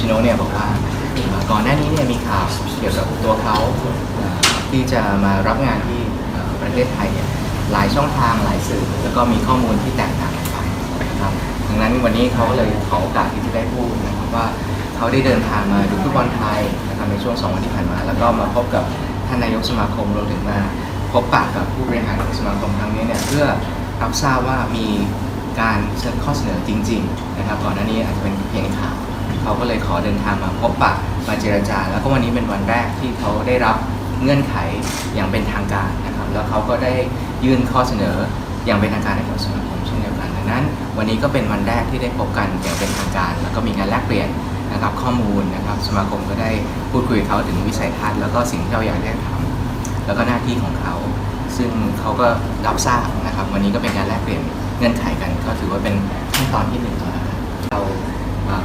ชิโนะเนี่ยบอกว่าเอ่อก่อนหน้านี้เนี่ยมีข่าวเกี่ยวกับตัวเขาที่จะมารับงานที่ประเทศไทยเนี่ยหลายช่องทางหลายสื่อ แล้วก็มีข้อมูลที่แตกต่างกันไปนะครับดังนั้นวันนี้เขาเลยขอโอกาสที่จะได้พูดนะครับว่าเขาได้เดินทางมาดูฟุตบอลไทยนะครับในช่วงสองวันที่ผ่านมา แล้วก็มาพบกับท่านนายกสมาคมรวมถึงมาพบปะกับผู้บริหารของสมาคมครั้งนี้เนี่ยเพื่อรับทราบว่ามีการเสนอข้อเสนอจริง ๆ นะครับก่อนหน้านี้อาจจะเป็นเพียงข่าว เขาก็เลยขอเดินทางมาพบปะมาเจรจา แล้วก็วันนี้เป็นวันแรกที่เขาได้รับเงื่อนไขอย่างเป็นทางการนะครับ แล้วเขาก็ได้ยื่นข้อเสนออย่างเป็นทางการให้กับสมาคมเช่นเดียวกันดังนั้น วันนี้ก็เป็นวันแรกที่ได้พบกันอย่างเป็นทางการ แล้วก็มีการแลกเปลี่ยนนะครับข้อมูลนะครับ สมาคมก็ได้พูดคุยกับเขาถึงวิสัยทัศน์แล้วก็สิ่งที่เราอยากได้ทำแล้วก็หน้าที่ของเขา ซึ่งเขาก็รับทราบนะครับ วันนี้ก็เป็นการแลกเปลี่ยนเงื่อนไขกัน ก็ถือว่าเป็นขั้นตอนที่หนึ่งแล้วครับเรา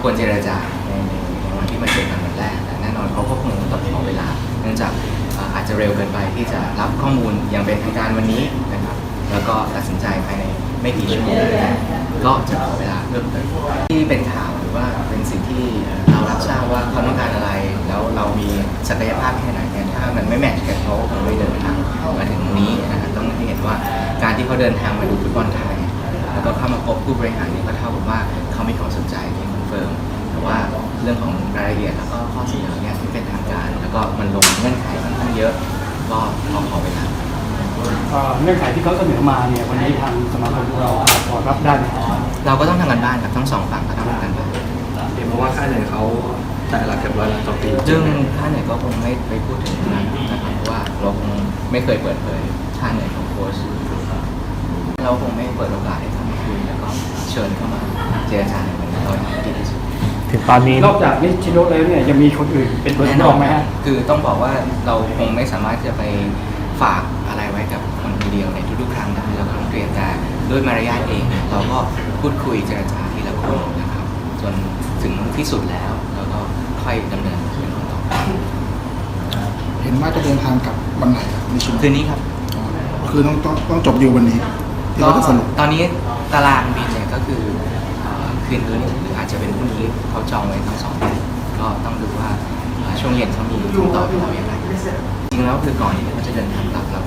ควรเจรจาในในในวันที่มาเจอกันวันแรกแต่แน่นอนเขาก็คงต้องขอเวลา เนื่องจากอาจจะเร็วเกินไปที่จะรับข้อมูลอย่างเป็นทางการวันนี้นะครับแล้วก็ตัดสินใจภายในไม่กี่ชั่วโมงก็จะขอเวลาเพิ่มเติมที่เป็นข่าวหรือว่าเป็นสิ่งที่เรารับทราบว่าเขาต้องการอะไร แล้วเรามีศักยภาพแค่ไหนเนี่ยถ้ามันไม่แมทช์กันเขาก็คงไม่เดินทางมาถึงตรงนี้นะครับต้องให้เห็นว่าการที่เขาเดินทางมาดูฟุตบอลไทย แล้วก็เข้ามาพบผู้บริหารนี่ก็เท่ากับว่าเขามีความสนใจที่คอนเฟิร์มแต่ว่าเรื่องของรายละเอียดแล้วก็ข้อเสนอเนี่ยที่เป็นทางการ แล้วก็มันลงเงื่อนไขค่อนข้างเยอะ ก็ขอขอเวลาเอ่อเงื่อนไขที่เขาเสนอมาเนี่ยวันนี้ทางสมาคมเราพอรับได้ไหมครับเราก็ต้องทำกันบ้านครับทั้งสองฝั่งก็ต้องทำกันบ้านเห็นบอกว่าค่าเหนื่อยเขาจ่ายหลักเกือบร้อยล้านต่อปีซึ่งค่าเหนื่อยก็คงไม่ไปพูดถึงตรงนั้นนะครับเพราะว่าเราคงไม่เคยเปิดเผยค่าเหนื่อยของโค้ชเราคงไม่เปิดโอกาสให้เขา ชิญเข้ามาเจรจาในวันนี้เราทำให้ดีที่สุดถึงตอนนี้ นอกจากนิชิโนะแล้วเนี่ยยังมีคนอื่นเป็นเบอร์แน่สำนรออนงไหมฮะ คือต้องบอกว่าเราคงไม่สามารถจะไปฝากอะไรไว้กับคนคนเดียวในทุกๆครั้งได้เราก็ต้องเตรียมแต่ด้วยมารยาทเองเนี่ยเราก็พูดคุยเจรจาทีละคนนะครับ จนถึงที่สุดแล้วเราก็ค่อยดำเนินเป็นคนต่อไปเห็นว่าจะเดินทางกลับวันไหนครับในช่วงคืนนี้ครับ คือต้องต้องต้องจบดีลวันนี้ที่ก็เราจะสรุป ตอนนี้ ตารางบินเนี่ยก็คือเอ่อคืนนี้หรืออาจจะเป็นพรุ่งนี้เขาจองไว้ทั้งสองวันก็ต้องดูว่าเอ่อช่วงเย็นเขามีคำตอบให้เราอย่างไรจริงแล้วคือก่อนที่เขาจะเดินทางกลับเรา